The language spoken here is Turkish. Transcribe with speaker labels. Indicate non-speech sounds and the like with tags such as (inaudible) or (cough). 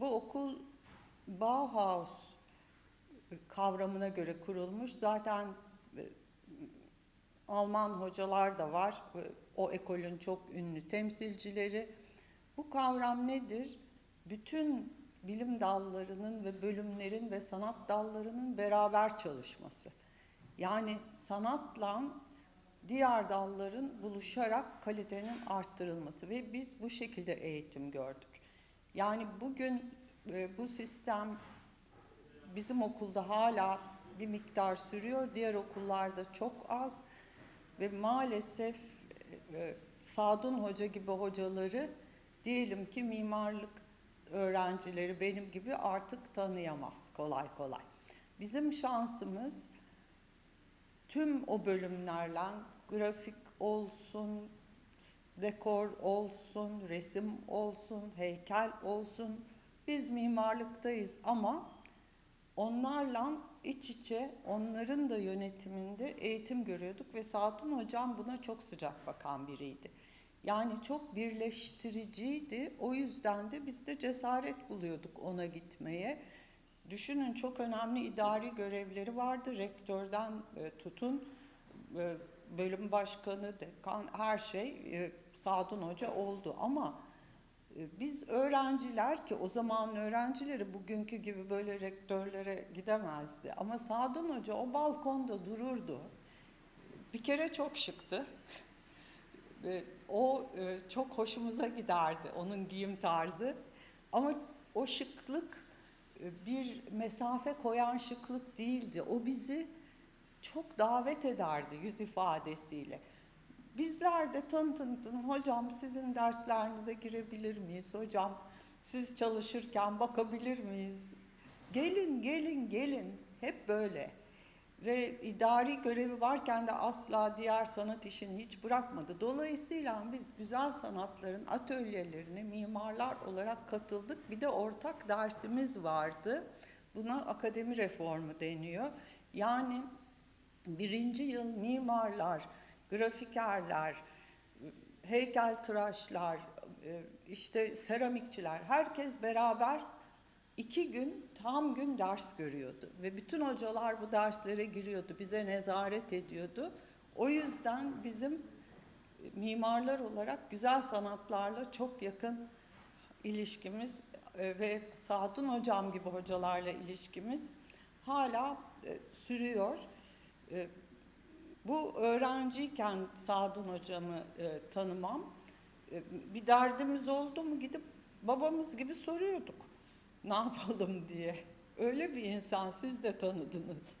Speaker 1: Bu okul Bauhaus kavramına göre kurulmuş. Zaten e, Alman hocalar da var. E, O ekolün çok ünlü temsilcileri. Bu kavram nedir? Bütün bilim dallarının ve bölümlerin ve sanat dallarının beraber çalışması. Yani sanatla diğer dalların buluşarak kalitenin arttırılması ve biz bu şekilde eğitim gördük. Yani bugün e, bu sistem bizim okulda hala bir miktar sürüyor, diğer okullarda çok az ve maalesef e, Sadun Hoca gibi hocaları diyelim ki mimarlık öğrencileri benim gibi artık tanıyamaz kolay kolay. Bizim şansımız tüm o bölümlerle grafik olsun, dekor olsun, resim olsun, heykel olsun. Biz mimarlıktayız ama onlarla iç içe onların da yönetiminde eğitim görüyorduk ve Sadun Hocam buna çok sıcak bakan biriydi. Yani çok birleştiriciydi. O yüzden de biz de cesaret buluyorduk ona gitmeye. Düşünün çok önemli idari görevleri vardı. Rektörden e, tutun e, bölüm başkanı, dekan her şey e, Sadun Hoca oldu ama e, biz öğrenciler ki o zaman öğrencileri bugünkü gibi böyle rektörlere gidemezdi. Ama Sadun Hoca o balkonda dururdu. Bir kere çok şıktı. (laughs) Ve o e, çok hoşumuza giderdi onun giyim tarzı. Ama o şıklık e, bir mesafe koyan şıklık değildi. O bizi çok davet ederdi yüz ifadesiyle. Bizler de tın tın tın hocam sizin derslerinize girebilir miyiz hocam? Siz çalışırken bakabilir miyiz? Gelin gelin gelin hep böyle. Ve idari görevi varken de asla diğer sanat işini hiç bırakmadı. Dolayısıyla biz güzel sanatların atölyelerine mimarlar olarak katıldık. Bir de ortak dersimiz vardı. Buna akademi reformu deniyor. Yani birinci yıl mimarlar, grafikerler, heykeltıraşlar, e, işte seramikçiler herkes beraber iki gün tam gün ders görüyordu ve bütün hocalar bu derslere giriyordu, bize nezaret ediyordu. O yüzden bizim mimarlar olarak güzel sanatlarla çok yakın ilişkimiz e, ve Sadun hocam gibi hocalarla ilişkimiz hala e, sürüyor. E, bu öğrenciyken Sadun hocamı e, tanımam e, bir derdimiz oldu mu gidip babamız gibi soruyorduk. Ne yapalım diye. Öyle bir insan siz de tanıdınız.